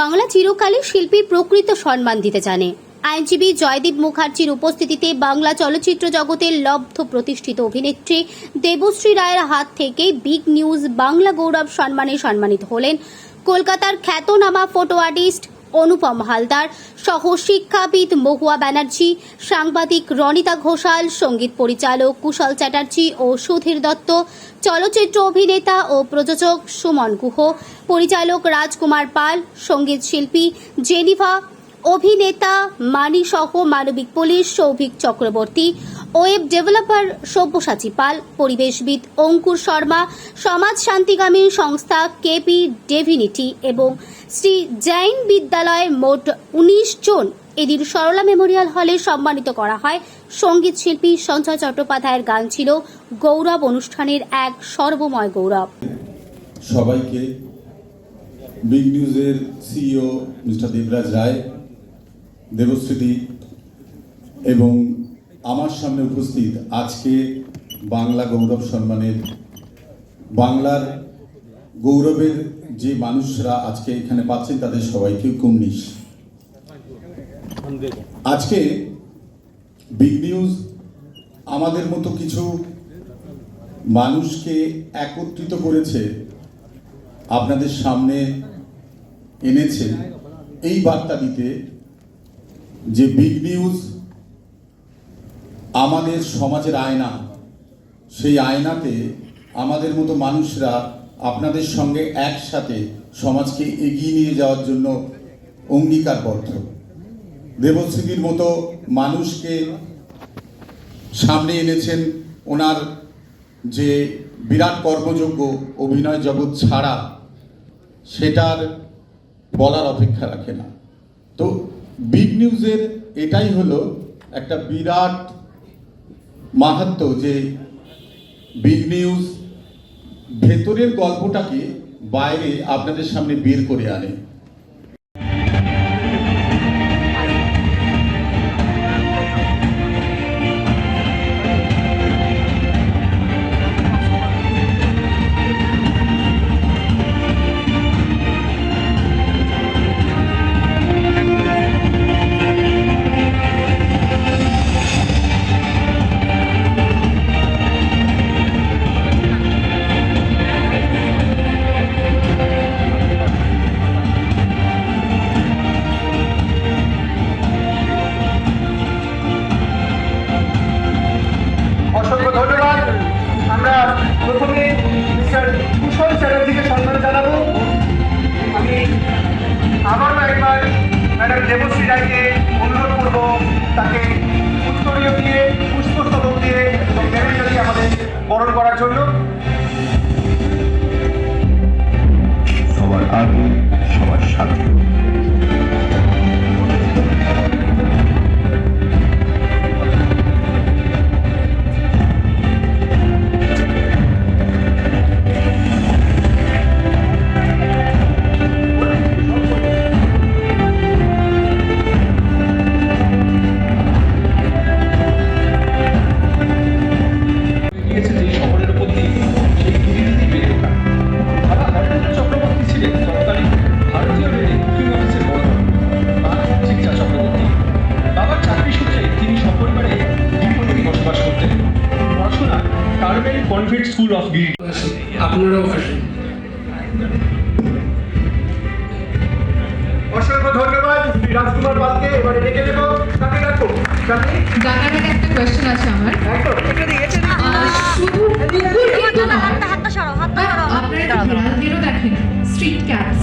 বাংলা চিরকালে শিল্পীর প্রকৃত সম্মান দিতে জানে। আইনজীবী জয়দীপ মুখার্জির উপস্থিতিতে বাংলা চলচ্চিত্র জগতের লব্ধ প্রতিষ্ঠিত অভিনেত্রী দেবশ্রী রায়ের হাত থেকে বিগ নিউজ বাংলা গৌরব সম্মানে সম্মানিত হলেন। কলকাতার খ্যাতনামা ফটো আর্টিস্ট অনুপম হালদার সহ শিক্ষাবিদ মহুয়া ব্যানার্জি, সাংবাদিক রনিতা ঘোষাল, সংগীত পরিচালক কুশল চ্যাটার্জি ও সুধীর দত্ত, চলচ্চিত্র অভিনেতা ও প্রযোজক সুমন গুহ, পরিচালক রাজকুমার পাল, সংগীত শিল্পী জেনিভা, অভিনেতা মানি সহ মানবিক police Souvik Chakraborty web developer Sabyasachi Pal, পরিবেশবিদ Ankur Sharma, সমাজ শান্তিগামী সংস্থা কেপি ডেভিনিটি এবং শ্রী জৈন বিদ্যালয় মোট উনিশ জন এদিন সরলা মেমোরিয়াল হলে সম্মানিত করা হয়। সংগীত শিল্পী সঞ্জয় চট্টোপাধ্যায়ের গান ছিল গৌরব অনুষ্ঠানের এক সর্বময় গৌরব। সবাইকে বিগ নিউজের C E O mister Debraj Roy দেবশ্রীদি এবং আমার সামনে উপস্থিত আজকে বাংলা গৌরব সম্মানের, বাংলার গৌরবের যে মানুষরা আজকে এখানে পাচ্ছেন তাদের সবাইকে কুমনিশ। আজকে বিগ নিউজ আমাদের মতো কিছু মানুষকে একত্রিত করেছে, আপনাদের সামনে এনেছে। এই বার্তা দিতে যে বিগ নিউজ আমাদের সমাজের আয়না, সেই আয়নাতে আমাদের মতো মানুষরা আপনাদের সঙ্গে একসাথে সমাজকে এগিয়ে নিয়ে যাওয়ার জন্য অঙ্গীকারবদ্ধ। দেবশ্রীর মতো মানুষকে সামনে এনেছেন ওনার যে বিরাট কর্মযোগ্য অভিনয় জগৎ ছাড়া, সেটার বলার অপেক্ষা রাখে না। তো বিগ নিউজের এটাই হলো একটা বিরাট মাহাত্ম যে বিগ নিউজ ভেতরের গল্পটাকে বাইরে আপনাদের সামনে বের করে আনে। দেবশ্রী অনুরোধ করব তাকে উত্তরীয় দিয়ে পুষ্পস্তবক দিয়ে এবং মেমেন্টো দিয়ে আমাদের বরণ করার জন্য। সবার আগে সবার সাথে। এবারে ডেকে দেব তাকে ডাকো তাকে একটা কোয়েশ্চেন আছে আমার। শুধু কুকুর কিন্তু নয় আপনারা বিড়ালদেরও দেখেন। স্ট্রিট ক্যাটস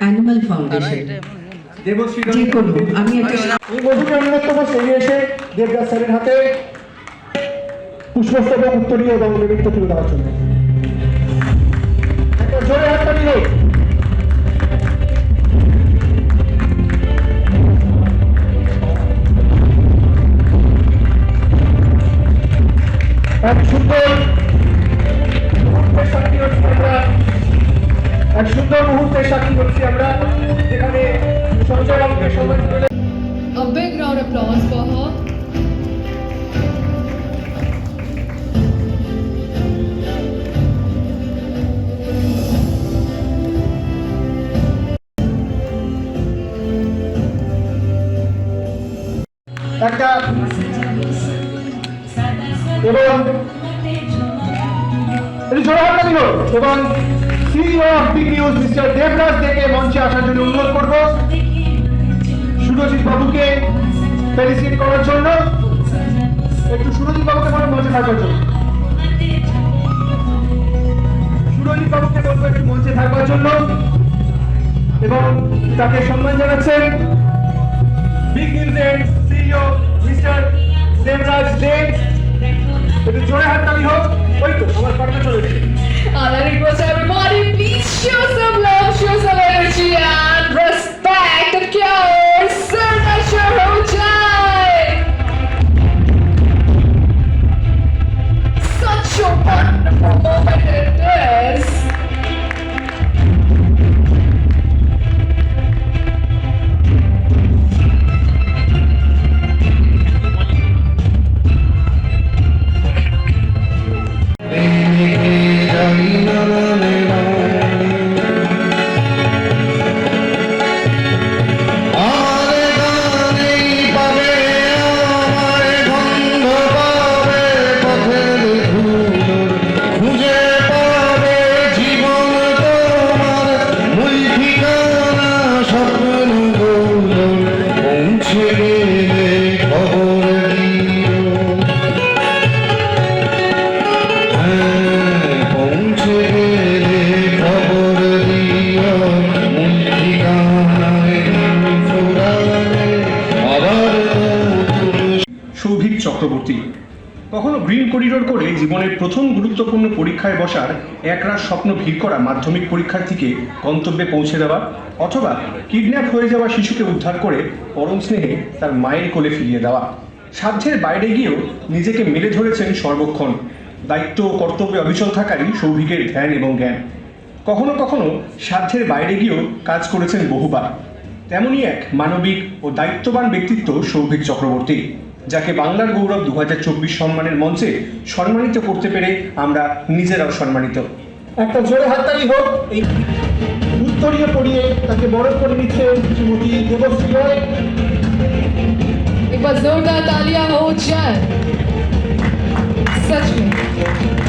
অ্যানিমাল ফাউন্ডেশন যে কোনো আমি একটা এই মধুর অনুরোধ সেরে এসে দেবদাস স্যারের হাতে পুষ্পস্তবক উত্তরীয় এবং নিমিত্ত তুলে দেওয়ার জন্য। এক সুন্দর সাক্ষী হচ্ছি আমরা। এক সুন্দর মুহূর্তের সাক্ষী হচ্ছি আমরা। যেখানে A big round of applause for her. একটা এবং হোক। এবং C E O of big news mister Debraj থেকে মঞ্চে আসার জন্য অনুরোধ করব। সুরজিৎ বাবুকে ফেলিসিট করার জন্য। একটু সুরজিৎ বাবুকে বলো মঞ্চে থাকার জন্য। সুরজিৎ বাবুকে বলব, একটু মঞ্চে থাকবার জন্য। এবং তাকে সম্মান জানাচ্ছেন বিগ নিউজের সিইও মিস্টার দেবরাজ দে। একটু জোরে হাত তালি হোক। ওই তো, আমার পাটনা চলে এসেছে All I request everybody, please show some love, show some energy and respect and care. Sir Nashar Hojai. Such a wonderful moment it is. করে জীবনের প্রথম গুরুত্বপূর্ণ পরীক্ষায় বসার একরাশ স্বপ্ন ভিড় করা মাধ্যমিক পরীক্ষার্থীকে গন্তব্যে পৌঁছে দেওয়া অথবা কিডন্যাপ হয়ে যাওয়া শিশুকে উদ্ধার করে পরম স্নেহে তার মায়ের কোলে ফিরিয়ে দেওয়া। সাধ্যের বাইরে গিয়েও নিজেকে মেলে ধরেছেন সর্বক্ষণ। দায়িত্ব ও কর্তব্যে অবিচল থাকারই সৌভিকের ধ্যান এবং জ্ঞান। কখনো কখনো সাধ্যের বাইরে গিয়েও কাজ করেছেন বহুবার। তেমনই এক মানবিক ও দায়িত্ববান ব্যক্তিত্ব সৌভিক চক্রবর্তী। যাকে বাংলার গৌরব দু সম্মানের মঞ্চে সম্মানিত করতে পেরে আমরা নিজেরাও সম্মানিত একটা জোরে হাততালি হোক এই উত্তরীয় পড়িয়ে তাকে বরফ করে নিচ্ছে শ্রীমতী দেবশ্রী রায় एक बार जोरदार तालियां हो जाए सच में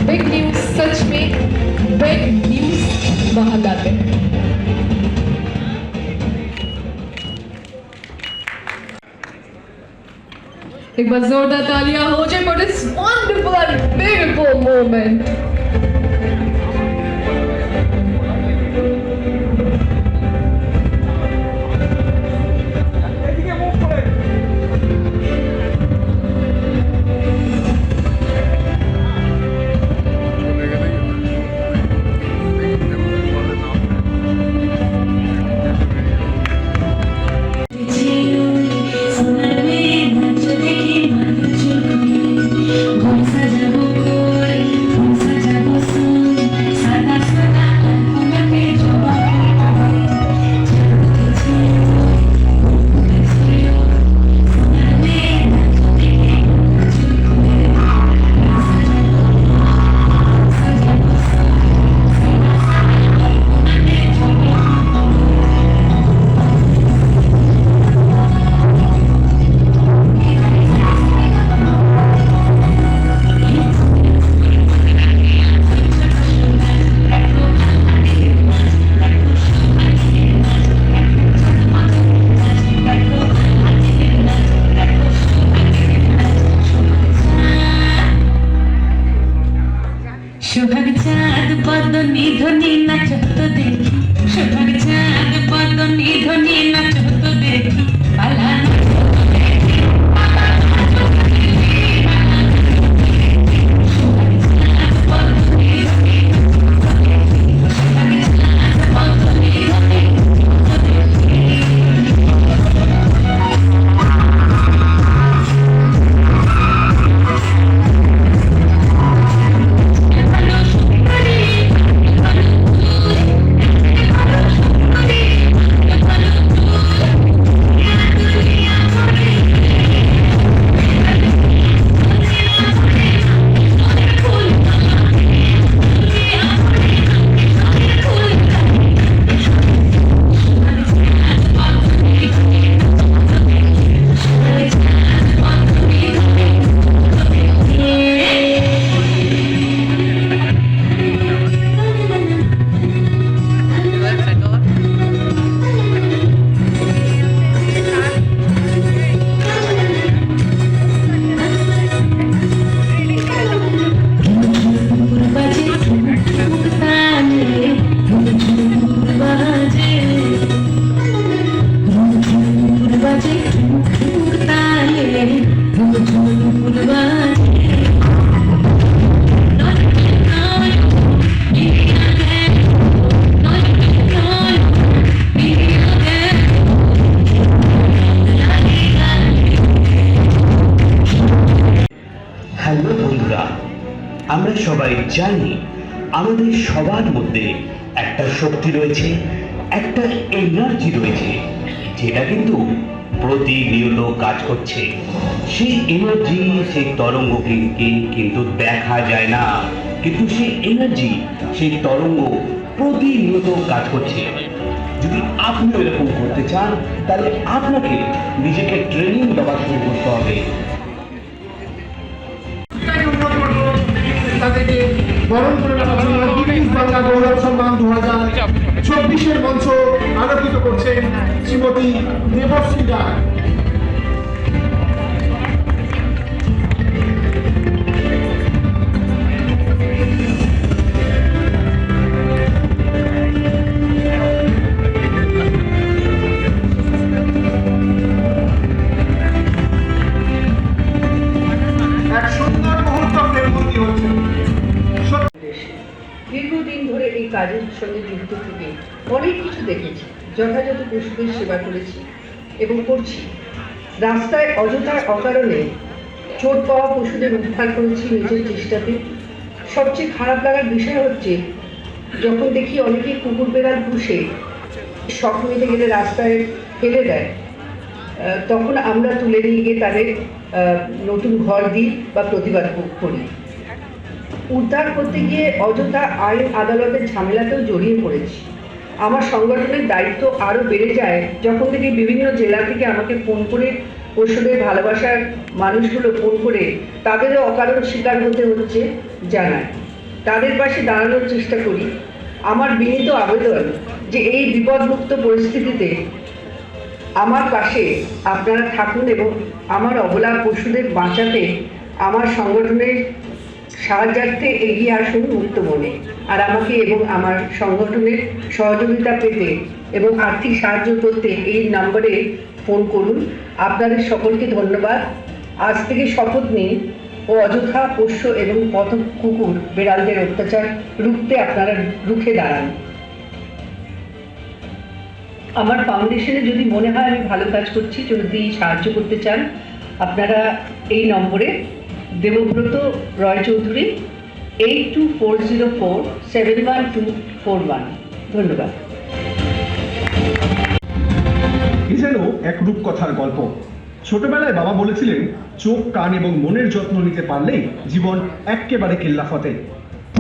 बिग न्यूज सच में बिग न्यूज बाहर लाते हैं एक बार जोरदार तालियां हो जाए for this wonderful and beautiful moment সবাই জানি আমাদের সবার মধ্যে একটা শক্তি রয়েছে, একটা এনার্জি রয়েছে, যেটা কিন্তু প্রতিনিয়ত কাজ করছে। সেই এনার্জি সেই তরঙ্গকে কিন্তু দেখা যায় না, কিন্তু সেই এনার্জি সেই তরঙ্গ প্রতিনিয়ত কাজ করছে। যদি আপনি এরকম করতে চান, তাহলে আপনাকে নিজেকে ট্রেনিং দেওয়া শুরু করতে হবে। বরণ করে বাংলা গৌরব সম্মান দু হাজার চব্বিশের মঞ্চ আলোকিত করছেন শ্রীমতী দেবশ্রী রায় কাজের সঙ্গে যুক্ত থেকে অনেক কিছু দেখেছি, যথাযথ পশুদের সেবা করেছি এবং করছি। রাস্তায় অযথার অকারণে চোট পাওয়া পশুদের উদ্ধার করেছি নিজের চেষ্টাতে। সবচেয়ে খারাপ লাগার বিষয় হচ্ছে, যখন দেখি অনেকেই কুকুর বেড়াল পুষে শখ মেটে গেলে রাস্তায় ফেলে দেয় তখন আমরা তুলে নিয়ে গিয়ে তাদের নতুন ঘর দিই বা প্রতিবাদ করি। উদ্ধার করতে গিয়ে অযথা আইন আদালতের ঝামেলাতেও জড়িয়ে পড়েছি। আমার সংগঠনের দায়িত্ব আরও বেড়ে যায় যখন থেকে বিভিন্ন জেলা থেকে আমাকে ফোন করে পশুদের ভালোবাসার মানুষগুলো ফোন করে তাদেরও অকারণ শিকার হতে হচ্ছে জানায়। তাদের পাশে দাঁড়ানোর চেষ্টা করি। আমার বিনীত আবেদন যে এই বিপদমুক্ত পরিস্থিতিতে আমার পাশে আপনারা থাকুন এবং আমার অবলা পশুদের বাঁচাতে আমার সংগঠনের সাহায্যার্থে এগিয়ে আসুন মুক্ত মনে। আর আমাকে এবং আমার সংগঠনের সহযোগিতা পেতে এবং আর্থিক সাহায্য করতে এই নম্বরে ফোন করুন। আপনাদের সকলকে ধন্যবাদ। আজ থেকে শপথ নিন ও অযথা পোষ্য এবং পথ কুকুর বেড়ালদের অত্যাচার রুখতে আপনারা রুখে দাঁড়ান। আমার ফাউন্ডেশনে যদি মনে হয় আমি ভালো কাজ করছি, যদি সাহায্য করতে চান, আপনারা এই নম্বরে Debabrata Roy Chowdhury eight two four zero four seven one two four one ধন্যবাদ। এ যেন এক রূপকথার গল্প। ছোটবেলায় বাবা বলেছিলেন, চোখ, কান এবং মনের যত্ন নিতে পারলেই জীবন এক্কেবারে কেল্লাফতে।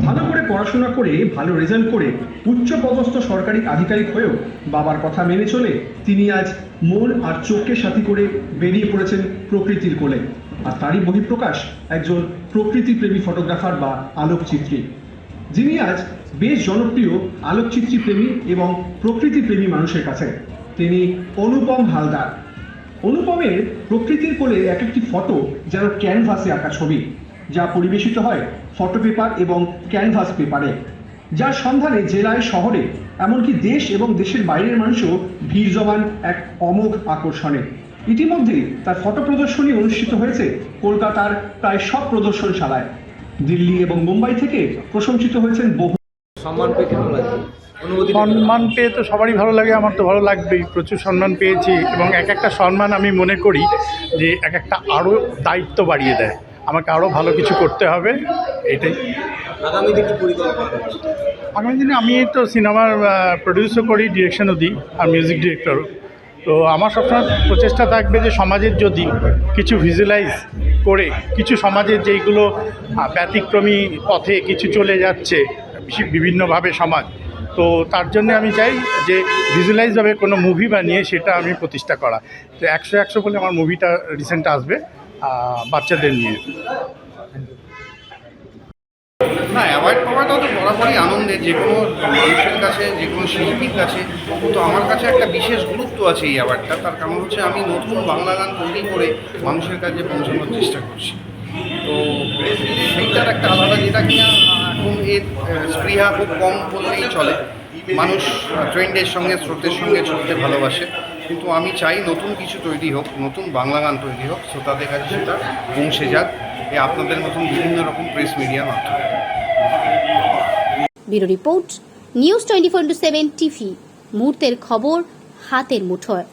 ভালো করে পড়াশোনা করে, ভালো রেজাল্ট করে উচ্চ পদস্থ সরকারি আধিকারিক হয়েও বাবার কথা মেনে চলে তিনি আজ মন আর চোখকে সাথী করে বেরিয়ে পড়েছেন প্রকৃতির কোলে। আর তারই বহিঃপ্রকাশ একজন প্রকৃতিপ্রেমী ফটোগ্রাফার বা আলোকচিত্রী। যিনি আজ বেশ জনপ্রিয় আলোকচিত্রী প্রেমী এবং প্রকৃতি প্রেমী মানুষের কাছে। তিনি অনুপম হালদার। অনুপমের প্রকৃতির কোলে এক একটি ফটো যেন ক্যানভাসে আঁকা ছবি, যা পরিবেশিত হয় ফটো পেপার এবং ক্যানভাস পেপারে। যার সন্ধানে জেলায়, শহরে, এমনকি দেশ এবং দেশের বাইরের মানুষও ভিড় জমান এক অমোঘ আকর্ষণে। ইতিমধ্যেই তার ফটো প্রদর্শনী অনুষ্ঠিত হয়েছে কলকাতার প্রায় সব প্রদর্শনশালায়। দিল্লি এবং মুম্বাই থেকে প্রশংসিত হয়েছেন বহু সম্মান পেয়ে কেমন লাগে? সম্মান পেয়ে তো সবারই ভালো লাগে আমার তো ভালো লাগবেই প্রচুর সম্মান পেয়েছি এবং এক একটা সম্মান আমি মনে করি যে এক একটা আরও দায়িত্ব বাড়িয়ে দেয়। আমাকে আরও ভালো কিছু করতে হবে এটাই। আগামীতে কি আগামী দিনে আমি তো সিনেমার প্রডিউসও করি ডিরেকশনও দিই আর মিউজিক ডিরেক্টরও তো আমার সবসময় প্রচেষ্টা থাকবে যে সমাজের যদি কিছু ভিজুয়ালাইজ করে, কিছু সমাজের যেইগুলো ব্যতিক্রমী পথে কিছু চলে যাচ্ছে বিভিন্নভাবে সমাজ, তো তার জন্য আমি চাই যে ভিজুয়ালাইজভাবে কোনো মুভি বানিয়ে সেটা আমি প্রতিষ্ঠা করা। তো একশো একশো বলে আমার মুভিটা রিসেন্ট আসবে বাচ্চাদের নিয়ে। না অ্যাওয়ার্ড পাওয়াটা তো বরাবরই আনন্দের, যে কোনো মানুষের কাছে, যে কোনো শিল্পীর কাছে। তো আমার কাছে একটা বিশেষ গুরুত্ব আছে এই অ্যাওয়ার্ডটা, তার কারণ হচ্ছে আমি নতুন বাংলা গান তৈরি করে মানুষের কাছে পৌঁছানোর চেষ্টা করছি। তো সেইটার একটা আলাদা, যেটা কিনা এখন এর স্পৃহা খুব কম বললেই চলে। মানুষ ট্রেন্ডের সঙ্গে, স্রোতের সঙ্গে চলতে ভালোবাসে। কিন্তু আমি চাই নতুন কিছু তৈরি হোক, নতুন বাংলা গান তৈরি হোক, শ্রোতাদের কাছে সেটা পৌঁছে যাক। এ আপনাদের মতন বিভিন্ন রকম প্রেস মিডিয়ার মাধ্যমে। Bureau report, news twenty four into seven TV, মুহূর্তের খবর, হাতের মুঠোয়।